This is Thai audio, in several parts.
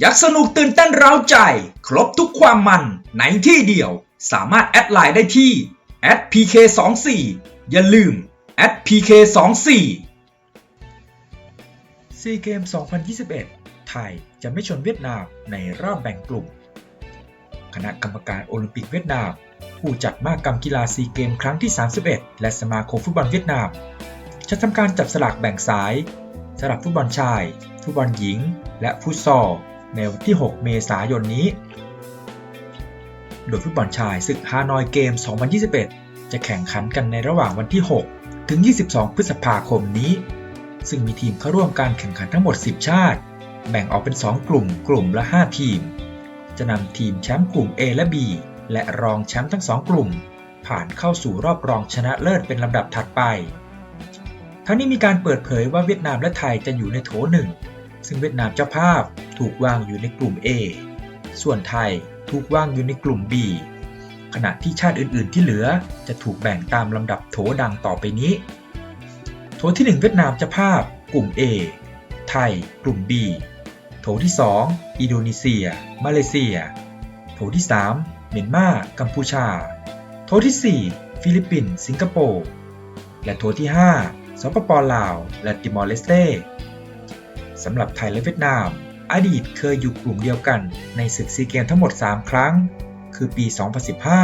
อยากสนุกตื่นเต้นเร้าใจ ครบทุกความมันในที่เดียว สามารถแอดไลน์ได้ที่ @pk24 อย่าลืม @pk24 ซีเกม 2021 ไทยจะไม่ชนเวียดนามในรอบแบ่งกลุ่ม คณะกรรมการโอลิมปิกเวียดนาม ผู้จัดมากรรมกีฬาซีเกมครั้งที่ 31 และสมาคมฟุตบอลเวียดนาม จะทำการจับสลากแบ่งสายสำหรับฟุตบอลชาย ฟุตบอลหญิง และฟุตซอล ในวันที่ 6 เมษายนนี้ โดยฟุตบอลชายศึกฮานอยเกม 2021 จะแข่งขันกันในระหว่างวันที่ 6 ถึง 22 พฤษภาคมนี้ ซึ่งมีทีมเข้าร่วมการแข่งขันทั้งหมด 10 ชาติ แบ่งออกเป็น 2 กลุ่มกลุ่มละ 5 ทีม จะนำทีมแชมป์กลุ่ม A และ B และรองแชมป์ทั้ง 2 กลุ่ม ผ่านเข้าสู่รอบรองชนะเลิศเป็นลำดับถัดไปทั้งนี้มีการเปิดเผยว่าเวียดนามและไทยจะอยู่ในโถหนึ่ง ซึ่งเวียดนามเจ้าภาพถูกวางอยู่ในกลุ่ม A ส่วนไทยถูกวางอยู่ในกลุ่ม B ขณะที่ชาติอื่น ๆ ที่เหลือจะถูกแบ่งตามลำดับโถดังต่อไปนี้ โถที่ 1 เวียดนามเจ้าภาพ กลุ่ม A ไทย กลุ่ม B โถที่ 2 อินโดนีเซีย มาเลเซีย โถที่ 3 เมียนมา กัมพูชา โถที่ 4 ฟิลิปปินส์ สิงคโปร์ และโถที่ 5สปปลาว และติมอร์เลสเต สำหรับไทยและเวียดนาม อดีตเคยอยู่กลุ่มเดียวกันในศึกซีเกมทั้งหมด 3 ครั้ง คือปี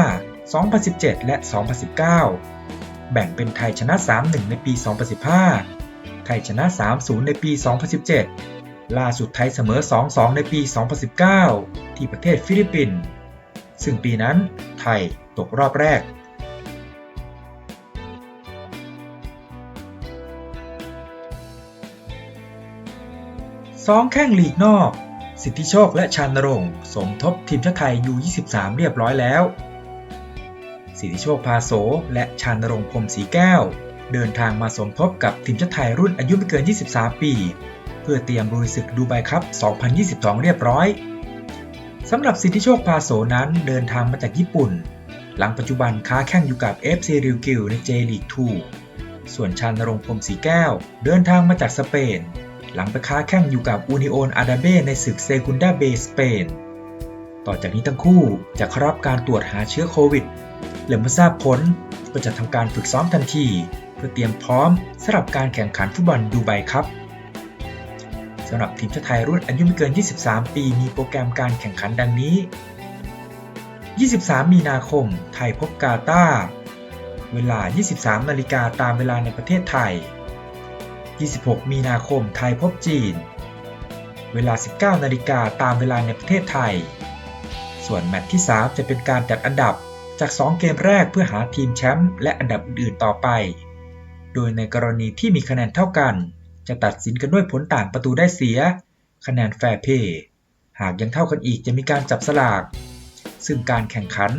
2015 2017 และ 2019 แบ่งเป็นไทยชนะ 3-1 ในปี 2015 ไทยชนะ 3-0 ในปี 2017 ล่าสุดไทยเสมอ 2-2 ในปี 2019 ที่ประเทศฟิลิปปินส์ซึ่งปีนั้นไทยตกรอบแรก สองแข้งลีกนอก สิทธิโชคและชานรงสมทบทีมชาติไทยยู23 เรียบร้อยแล้ว สิทธิโชคพาโสและชานรงพรมศรีแก้ว เดินทางมาสมทบกับทีมชาติไทยรุ่นอายุไม่เกิน 23 ปี เพื่อเตรียมลุยศึกดูไบคัพ 2022 เรียบร้อยสำหรับสิทธิโชคพาโสนั้นเดินทางมาจากญี่ปุ่น หลังปัจจุบันค้าแข่งอยู่กับ FC ริวกิลใน J League 2ส่วนชานรงพรมศรีแก้ว เดินทางมาจากสเปน หลังไปค้าแข่งอยู่กับอูนิโอนอาดาเบในศึกเซกุนดาเบสเปน ต่อจากนี้ทั้งคู่จะเข้ารับการตรวจหาเชื้อโควิด และเมื่อทราบผลก็จะทำการฝึกซ้อมทันที เพื่อเตรียมพร้อมสำหรับการแข่งขันฟุตบอลดูไบครับสำหรับทีมชาติไทยรุ่นอายุไม่เกิน 23 ปี มีโปรแกรมการแข่งขันดังนี้ 23 มีนาคม ไทยพบกาตาร์ เวลา 23 นาฬิกาตามเวลาในประเทศไทย 26 มีนาคมไทยพบจีน เวลา 19 นาฬิกาตามเวลาในประเทศไทย ส่วนแมตช์ที่ 3 จะเป็นการจัดอันดับจาก 2 เกมแรกเพื่อหาทีมแชมป์และอันดับอื่นๆต่อไป โดยในกรณีที่มีคะแนนเท่ากัน จะตัดสินกันด้วยผลต่างประตูได้เสีย คะแนนแฟร์เพย์หากยังเท่ากันอีกจะมีการจับสลาก ซึ่งการแข่งขัน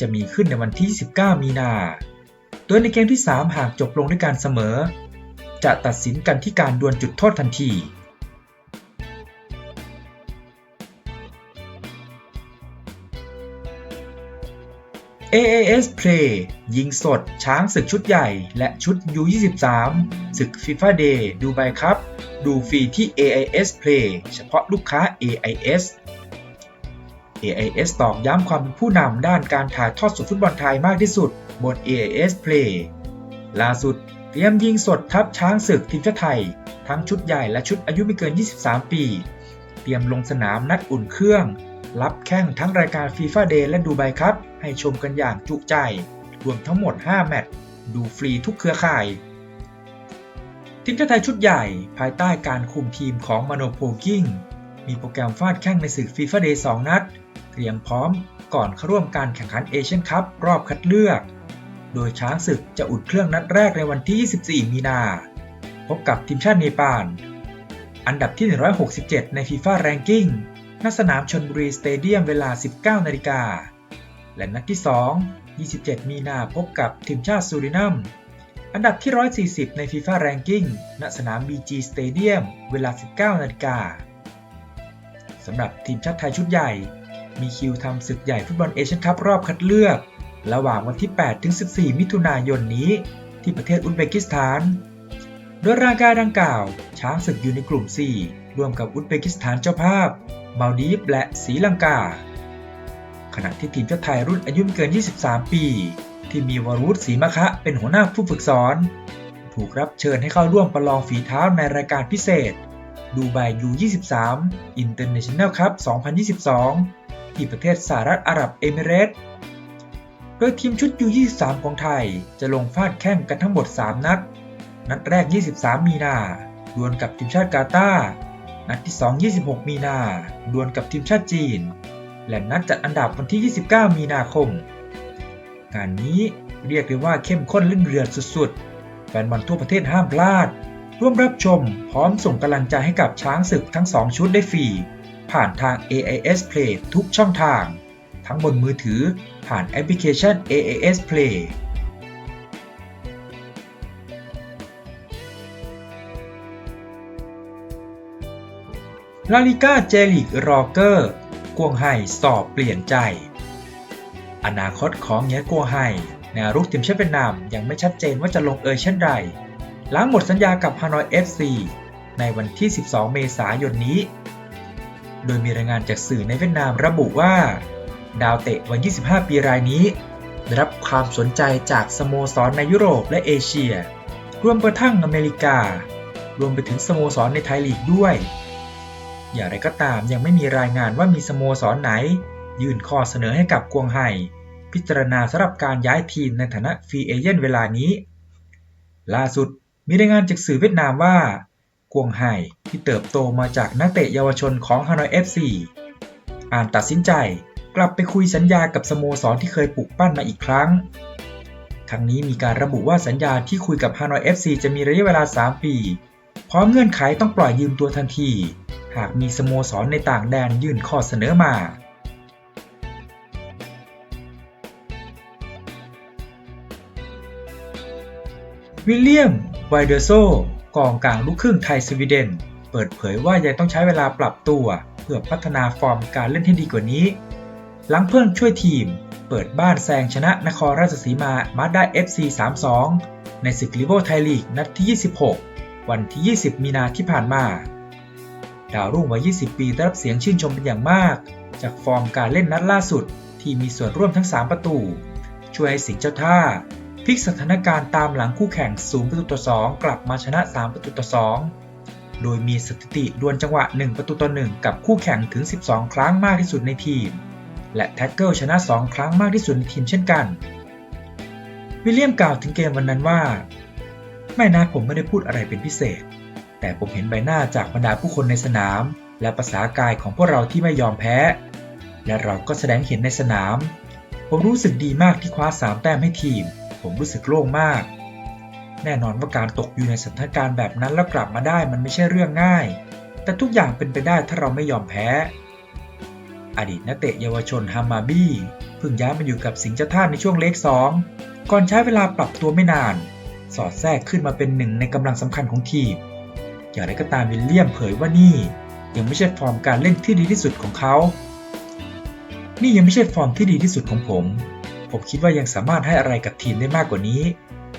จะมีขึ้นในวันที่ 19 มีนา โดยในเกมที่ 3 หากจบลงด้วยการเสมอ จะตัดสินกันที่การดวลจุดโทษทันที AAS Play ยิงสด ช้างศึกชุดใหญ่ และชุด U23 ศึก FIFA Day ดูไบครับ ดูฟรีที่ AIS Play เฉพาะลูกค้า AIS AIS ตอกย้ำความเป็นผู้นำด้านการถ่ายทอดสดฟุตบอลไทยมากที่สุดบน AIS Play ล่าสุด เตรียมยิงสดทัพช้างศึกทีมชาติไทย ทั้งชุดใหญ่และชุดอายุไม่เกิน 23 ปี เตรียมลงสนามนัดอุ่นเครื่อง รับแข่งทั้งรายการ FIFA Day และดูไบครับ ให้ชมกันอย่างจุใจ รวมทั้งหมด 5 แมตช์ดูฟรีทุกเครือข่าย ทีมชาติไทยชุดใหญ่ภายใต้การคุมทีมของมโนโพกิ้งมีโปรแกรมฟาดแข่งในศึก FIFA Day 2นัด เตรียมพร้อมก่อนเข้าร่วมการแข่งขันเอเชียนคัพรอบคัดเลือก โดยช้างศึกจะอุ่นเครื่องนัดแรกในวันที่ 24 มีนา พบกับทีมชาติเนปาล อันดับที่ 167 ใน FIFA Ranking ณสนามชนบุรีสเตเดียมเวลา 19 นาฬิกา และนัดที่ 2 27 มีนาพบกับทีมชาติซูรินัม อันดับที่ 140 ใน FIFA Ranking ณสนาม BG Stadium เวลา 19 นาฬิกาสำหรับทีมชาติไทยชุดใหญ่ มีคิวทำศึกใหญ่ฟุตบอลเอเชียนคัพรอบคัดเลือก ระหว่างวันที่ 8 ถึง 14 มิถุนายนนี้ ที่ประเทศอุซเบกิสถาน โดยรายการดังกล่าว ช้างศึกอยู่ในกลุ่ม 4 ร่วมกับอุซเบกิสถานเจ้าภาพ มาลดีฟและศรีลังกา ขณะที่ทีมชาติไทยรุ่นอายุไม่เกิน 23 ปี ที่มีวรุษศรีมะคะเป็นหัวหน้าผู้ฝึกสอน ถูกรับเชิญให้เข้าร่วมประลองฝีเท้าในรายการพิเศษดูไบยู23 International Cup 2022 ที่ประเทศสหรัฐอาหรับเอมิเรตส์ ดยทีมชุดยู23ของไทยจะลงฟาดแข่งกันทั้งหมด 3 นัด นัดแรก 23 มีนา ดวลกับทีมชาติกาตาร์นัดที่ 2 26 มีนา ดวลกับทีมชาติจีน และนัดจัดอันดับวันที่ 29 มีนาคม งานนี้เรียกได้ว่าเข้มข้นลื่นเรือนสุดๆ แฟนบอลทั่วประเทศห้ามพลาด ร่วมรับชมพร้อมส่งกำลังใจให้กับช้างศึกทั้ง 2 ชุดได้ฟรี ผ่านทาง AIS Play ทุกช่องทาง ทั้งบนมือถือผ่านแอปพลิเคชัน AAS Play ลาลิก้าเจลิกรอเกอร์กวงไห่สอบเปลี่ยนใจ อนาคตของเงียกัวไห่แนวรุกทีมชาติเวียดนามยังไม่ชัดเจนว่าจะลงเอยเช่นไร หลังหมดสัญญากับฮานอย FC ในวันที่ 12 เมษายนนี้ โดยมีรายงานจากสื่อในเวียดนามระบุว่า ดาวเตะวัย 25 ปีรายนี้ ได้รับความสนใจจากสโมสรในยุโรปและเอเชีย รวมกระทั่งอเมริกา รวมไปถึงสโมสรในไทยลีกด้วย อย่างไรก็ตามยังไม่มีรายงานว่ามีสโมสรไหน ยื่นข้อเสนอให้กับกวงไห่พิจารณาสำหรับการย้ายทีมในฐานะฟรีเอเจนต์เวลานี้ ล่าสุดมีรายงานจากสื่อเวียดนามว่ากวงไห่ที่เติบโตมาจากนักเตะเยาวชนของฮานอย FC อ่านตัดสินใจ กลับไปคุยสัญญากับสโมสรที่เคยปลุกปั้นมาอีกครั้ง ทั้งนี้มีการระบุว่าสัญญาที่คุยกับฮานอย FC จะมีระยะเวลา 3 ปี พร้อมเงื่อนไขต้องปล่อยยืมตัวทันที หากมีสโมสรในต่างแดนยื่นข้อเสนอมาวิลเลียมไวเดอร์โซกองกลางลูกครึ่งไทยสวีเดน เปิดเผยว่ายังต้องใช้เวลาปรับตัว เพื่อพัฒนาฟอร์มการเล่นให้ดีกว่านี้ หลังเพิ่งช่วยทีม เปิดบ้านแซงชนะนครราชสีมามาได้ FC 3-2 ในศึกลิเวอร์ไทยลีกนัดที่ 26 วันที่ 20 มีนาที่ผ่านมา ดาวรุ่งวัย 20 ปีได้รับเสียงชื่นชมเป็นอย่างมาก จากฟอร์มการเล่นนัดล่าสุดที่มีส่วนร่วมทั้ง 3 ประตู ช่วยให้สิงห์เจ้าท่าพลิกสถานการณ์ตามหลังคู่แข่ง 0 ประตูต่อ 2 กลับมาชนะ 3 ประตูต่อ 2 โดยมีสถิติดวลจังหวะ 1 ประตูต่อ 1 กับคู่แข่งถึง 12 ครั้งมากที่สุดในทีม และแท็กเกิลชนะ 2 ครั้งมากที่สุดในทีมเช่นกัน วิลเลียมกล่าวถึงเกมวันนั้นว่า ไม่นะผมไม่ได้พูดอะไรเป็นพิเศษ แต่ผมเห็นใบหน้าจากบรรดาผู้คนในสนาม และภาษากายของพวกเราที่ไม่ยอมแพ้ และเราก็แสดงเห็นในสนาม ผมรู้สึกดีมากที่คว้า 3 แต้มให้ทีม ผมรู้สึกโล่งมาก แน่นอนว่าการตกอยู่ในสถานการณ์แบบนั้นแล้วกลับมาได้มันไม่ใช่เรื่องง่าย แต่ทุกอย่างเป็นไปได้ถ้าเราไม่ยอมแพ้ อดีตนักเตะเยาวชนฮามาบี้เพิ่งย้ายมาอยู่กับสิงห์เจ้าท่าในช่วงเล็กสองก่อนใช้เวลาปรับตัวไม่นาน สอดแทรกขึ้นมาเป็นหนึ่งในกำลังสำคัญของทีม อย่างไรก็ตามวิลเลียมเผยว่านี่ยังไม่ใช่ฟอร์มการเล่นที่ดีที่สุดของเขา นี่ยังไม่ใช่ฟอร์มที่ดีที่สุดของผม ผมคิดว่ายังสามารถให้อะไรกับทีมได้มากกว่านี้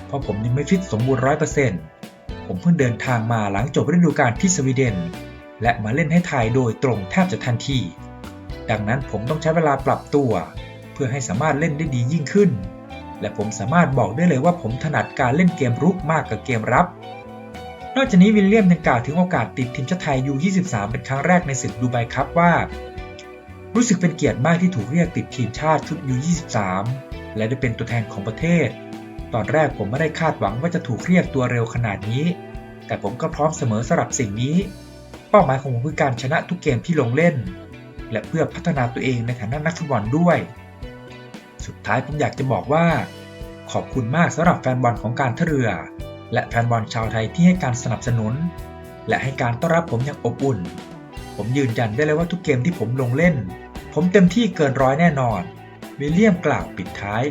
เพราะผมยังไม่ฟิตสมบูรณ์ร้อยเปอร์เซ็นต์ผมเพิ่งเดินทางมาหลังจบฤดูกาลที่สวีเดน และมาเล่นให้ไทยโดยตรงแทบจะทันที ดังนั้นผมต้องใช้เวลาปรับตัว เพื่อให้สามารถเล่นได้ดียิ่งขึ้น และผมสามารถบอกได้เลยว่าผมถนัดการเล่นเกมรุกมากกว่าเกมรับ นอกจากนี้วิลเลียมยังกล่าวถึงโอกาสติดทีมชาติไทย U23 เป็นครั้งแรกในศึกดูไบครับว่า รู้สึกเป็นเกียรติมากที่ถูกเรียกติดทีมชาติชุด U23 และได้เป็นตัวแทนของประเทศ ตอนแรกผมไม่ได้คาดหวังว่าจะถูกเรียกตัวเร็วขนาดนี้ แต่ผมก็พร้อมเสมอสำหรับสิ่งนี้ เป้าหมายของผมคือการชนะทุกเกมที่ลงเล่น และเพื่อพัฒนาตัวเองในฐานะนักฟุตบอลด้วย สุดท้ายผมอยากจะบอกว่า ขอบคุณมากสำหรับแฟนบอลของการท่าเรือ และแฟนบอลชาวไทยที่ให้การสนับสนุน และให้การต้อนรับผมอย่างอบอุ่น ผมยืนยันได้เลยว่าทุกเกมที่ผมลงเล่น ผมเต็มที่เกินร้อยแน่นอนวิลเลียมกล่าวปิดท้าย